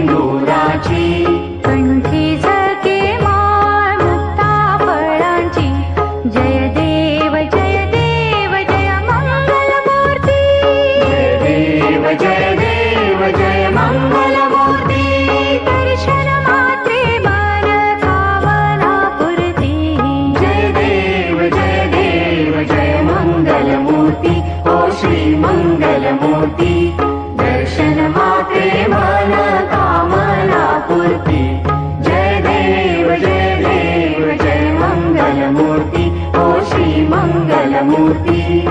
न्दूराजी संखी सके मुक्तापराजी जय देव जय देव जय मङ्गलमूर्ति देव जय देव जय मङ्गलमूर्ति कृष्ण देवा पुरति। जयदेव जय देव जय मङ्गलमूर्ति श्रीमङ्गल ी मनकामला मूर्ति जयदेव जयदेव जय मङ्गलमूर्ति होशी मङ्गलमूर्ति